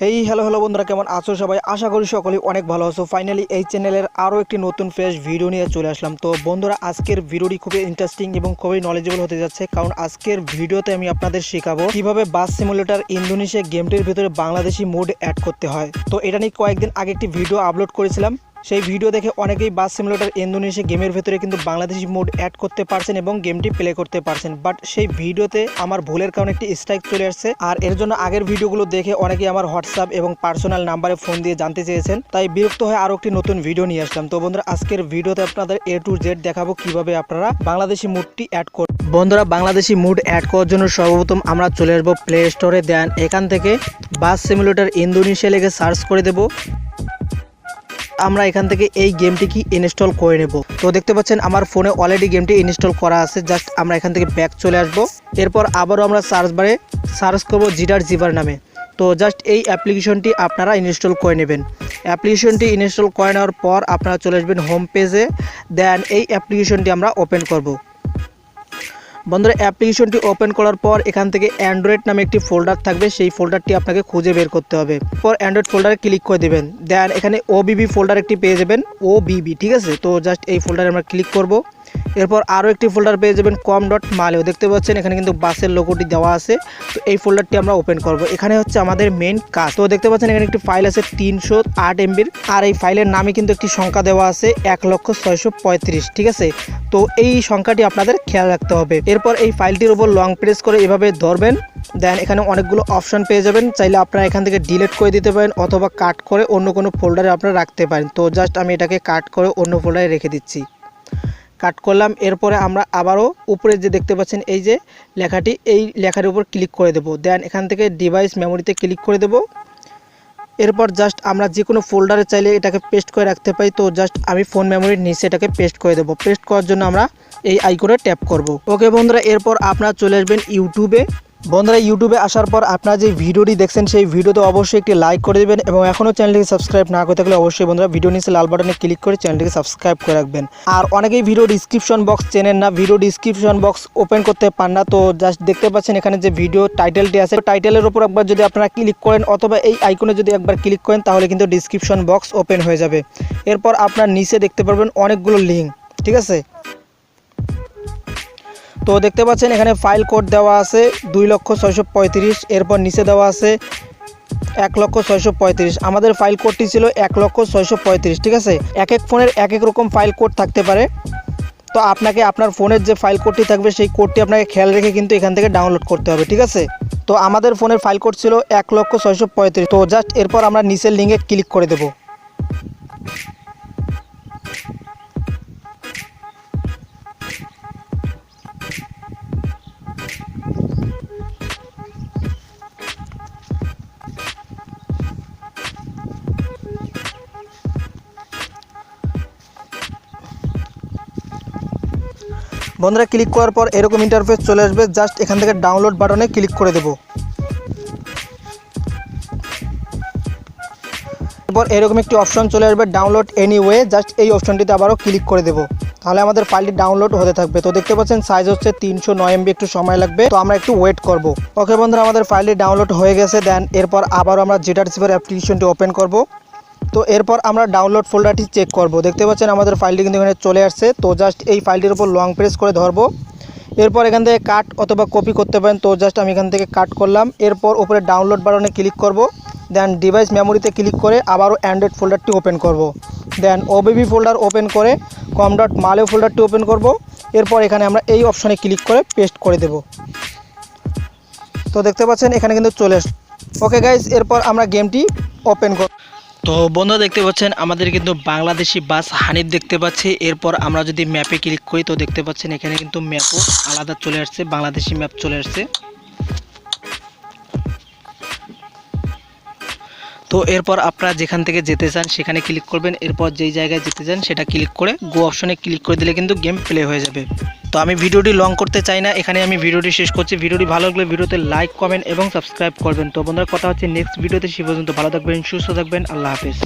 Hey hello hello বন্ধুরা, কেমন আছো সবাই? আশা করি সকলেই অনেক ভালো আছো। ফাইনালি এই চ্যানেলের আরও একটি নতুন ফ্রেশ ভিডিও নিয়ে চলে আসলাম। তো বন্ধুরা, আজকের ভিডিওটি খুবই ইন্টারেস্টিং এবং খুবই নলেজেবল হতে যাচ্ছে, কারণ আজকের ভিডিওতে আমি আপনাদের শেখাবো কীভাবে বাস সিমুলেটার ইন্দোনেশিয়া গেমটির ভিতরে বাংলাদেশি মোড অ্যাড করতে হয়। তো এটা নিয়ে কয়েকদিন আগে একটি ভিডিও আপলোড করেছিলাম। সেই ভিডিও দেখে অনেকেই বাস সিমুলেটর ইন্দোনেশিয়া গেমের ভেতরে কিন্তু বাংলাদেশি মোড অ্যাড করতে পারছেন এবং গেমটি প্লে করতে পারছেন। বাট সেই ভিডিওতে আমার ভুলের কারণে একটি স্ট্রাইক চলে আসছে। আর এর জন্য আগের ভিডিওগুলো দেখে অনেকেই আমার হোয়াটসঅ্যাপ এবং পার্সোনাল নাম্বারে ফোন দিয়ে জানতে চেয়েছেন। তাই বিরক্ত হয়ে আরও একটি নতুন ভিডিও নিয়ে আসলাম। তো বন্ধুরা, আজকের ভিডিওতে আপনাদের এ টু জেড দেখাবো কীভাবে আপনারা বাংলাদেশি মুডটি অ্যাড করবেন বন্ধুরা, বাংলাদেশি মুড অ্যাড করার জন্য সর্বপ্রথম আমরা চলে আসব প্লে স্টোরে দেন এখান থেকে বাস সিমুলেটার ইন্দোনেশিয়া লেগে সার্চ করে দেবো। আমরা এখান থেকে এই গেমটি কি ইনস্টল করে নেব। তো দেখতে পাচ্ছেন, আমার ফোনে অলরেডি গেমটি ইনস্টল করা আছে। জাস্ট আমরা এখান থেকে ব্যাক চলে আসব। এরপর আবারও আমরা সার্চ বারে সার্চ করব জিডার জিভার নামে। তো জাস্ট এই অ্যাপ্লিকেশনটি আপনারা ইনস্টল করে নেবেন। অ্যাপ্লিকেশনটি ইনস্টল করে নেওয়ার পর আপনারা চলে আসবেন হোম পেজে দেন এই অ্যাপ্লিকেশনটি আমরা ওপেন করব। বন্ধুরা অ্যাপ্লিকেশনটি ওপেন করার পর এখান থেকে অ্যান্ড্রয়েড নামে একটি ফোল্ডার থাকবে। সেই ফোল্ডারটি আপনাকে খুঁজে বের করতে হবে। পর অ্যান্ড্রয়েড ফোল্ডারে ক্লিক করে দেবেন। দেন এখানে ওবিবি ফোল্ডার একটি পেয়ে যাবেন। ও বিবি ঠিক আছে? তো জাস্ট এই ফোল্ডারে আমরা ক্লিক করব। এরপর আরও একটি ফোল্ডার পেয়ে যাবেন কম ডট মালেও দেখতে পাচ্ছেন, এখানে কিন্তু বাসের লোগোটি দেওয়া আছে। তো এই ফোল্ডারটি আমরা ওপেন করব। এখানে হচ্ছে আমাদের মেন কাজ। তো দেখতে পাচ্ছেন, এখানে একটি ফাইল আছে তিনশো আট এমবির আর এই ফাইলের নামে কিন্তু একটি সংখ্যা দেওয়া আছে এক লক্ষ ছয়শো পঁয়ত্রিশ, ঠিক আছে? তো এই সংখ্যাটি আপনাদের খেয়াল রাখতে হবে। এরপর এই ফাইলটির উপর লং প্রেস করে এভাবে ধরবেন। দেন এখানে অনেকগুলো অপশন পেয়ে যাবেন। চাইলে আপনারা এখান থেকে ডিলিট করে দিতে পারেন অথবা কাট করে অন্য কোনো ফোল্ডারে আপনারা রাখতে পারেন। তো জাস্ট আমি এটাকে কাট করে অন্য ফোল্ডারে রেখে দিচ্ছি। কাট করলাম, এরপরে আমরা আবারও উপরে যে দেখতে পাচ্ছেন, এই যে লেখাটি, এই লেখার উপর ক্লিক করে দেব। দেন এখান থেকে ডিভাইস মেমোরিতে ক্লিক করে দেব। এরপর জাস্ট আমরা যে কোনো ফোল্ডারে চাইলে এটাকে পেস্ট করে রাখতে পারি। তো জাস্ট আমি ফোন মেমোরির নিচে এটাকে পেস্ট করে দেবো। পেস্ট করার জন্য আমরা এই আইকনে ট্যাপ করব। ওকে বন্ধুরা, এরপর আপনারা চলে আসবেন ইউটিউবে বন্ধুরা ইউটিউবে আসার পর আপনারা যে ভিডিওটি দেখছেন, সেই ভিডিওতে অবশ্যই একটি লাইক করে দেবেন এবং এখনও চ্যানেলটিকে সাবস্ক্রাইব না করে থাকলে অবশ্যই বন্ধুরা ভিডিও নিচে লাল বাটনে ক্লিক করে চ্যানেলটিকে সাবস্ক্রাইব করে রাখবেন। আর অনেকেই ভিডিও ডিসক্রিপশন বক্স চেনেন না ভিডিও ডিসক্রিপশন বক্স ওপেন করতে পান না, তো জাস্ট দেখতে পাচ্ছেন এখানে যে ভিডিও টাইটেলটি আছে টাইটেলের উপর একবার যদি আপনারা ক্লিক করেন অথবা এই আইকনে যদি একবার ক্লিক করেন, তাহলে কিন্তু ডিসক্রিপশন বক্স ওপেন হয়ে যাবে। এরপর আপনার নিচে দেখতে পারবেন অনেকগুলো লিঙ্ক ঠিক আছে? তো দেখতে পাচ্ছেন, এখানে ফাইল কোড দেওয়া আছে দুই লক্ষ ছয়শো পঁয়ত্রিশ, এরপর নিচে দেওয়া আছে এক লক্ষ ছয়শো পঁয়ত্রিশ। আমাদের ফাইল কোডটি ছিল এক লক্ষ ছয়শো পঁয়ত্রিশ, ঠিক আছে? এক এক ফোনের এক এক রকম ফাইল কোড থাকতে পারে। তো আপনাকে আপনার ফোনের যে ফাইল কোডটি থাকবে, সেই কোডটি আপনাকে খেয়াল রেখে কিন্তু এখান থেকে ডাউনলোড করতে হবে, ঠিক আছে? তো আমাদের ফোনের ফাইল কোড ছিল এক লক্ষ ছয়শো পঁয়ত্রিশ। তো জাস্ট এরপর আমরা নিচের লিঙ্কে ক্লিক করে দেবো। বন্ধুরা ক্লিক করার পর এরকম ইন্টারফেস চলে আসবে। জাস্ট এখান থেকে ডাউনলোড বাটনে ক্লিক করে দেবো। এরপর এরকম একটি অপশন চলে আসবে ডাউনলোড এনিওয়ে জাস্ট এই অপশনটিতে আবারও ক্লিক করে দেবো। তাহলে আমাদের ফাইলটি ডাউনলোড হতে থাকবে। তো দেখতে পাচ্ছেন সাইজ হচ্ছে তিনশো নয় এমবি একটু সময় লাগবে। তো আমরা একটু ওয়েট করব। ওকে বন্ধুরা, আমাদের ফাইলটি ডাউনলোড হয়ে গেছে। দেন এরপর আবারও আমরা জিটার সিভার অ্যাপ্লিকেশনটি ওপেন করব। তো এরপর আমরা ডাউনলোড ফোল্ডারটি চেক করব। দেখতে পাচ্ছেন আমাদের ফাইলটি কিন্তু এখানে চলে আসছে। তো জাস্ট এই ফাইলটির উপর লং প্রেস করে ধরবো। এরপর এখান থেকে কাট অথবা কপি করতে পারেন। তো জাস্ট আমি এখান থেকে কাট করলাম। এরপর উপরে ডাউনলোড বাটনে ক্লিক করব। দেন ডিভাইস মেমোরিতে ক্লিক করে আবারও অ্যান্ড্রয়েড ফোল্ডারটি ওপেন করব। দেন ওবিবি ফোল্ডার ওপেন করে কম ডট মালে ফোল্ডারটি ওপেন করব। এরপর এখানে আমরা এই অপশনে ক্লিক করে পেস্ট করে দেব। তো দেখতে পাচ্ছেন এখানে কিন্তু চলে ওকে গাইজ এরপর আমরা গেমটি ওপেন করব তো বন্ধুরা দেখতে পাচ্ছেন, আমাদের কিন্তু বাংলাদেশি বাস হানিফ দেখতে পাচ্ছি। এরপর আমরা যদি ম্যাপে ক্লিক করি, তো দেখতে পাচ্ছেন এখানে কিন্তু ম্যাপও আলাদা চলে আসছে, বাংলাদেশি ম্যাপ চলে আসছে। তো এরপর আপনারা যেখান থেকে যেতে চান, সেখানে ক্লিক করবেন। এরপর যেই জায়গায় যেতে চান, সেটা ক্লিক করে গো অপশনে ক্লিক করে দিলে কিন্তু গেম প্লে হয়ে যাবে। তো আমি ভিডিওটি লং করতে চাই না এখানে আমি ভিডিওটি শেষ করছি। ভিডিওটি ভালো লাগলে ভিডিওতে লাইক কমেন্ট এবং সাবস্ক্রাইব করবেন। তো বন্ধুরা, কথা হচ্ছে নেক্সট ভিডিওতে, সে পর্যন্ত ভালো থাকবেন, সুস্থ থাকবেন, আল্লাহ হাফেজ।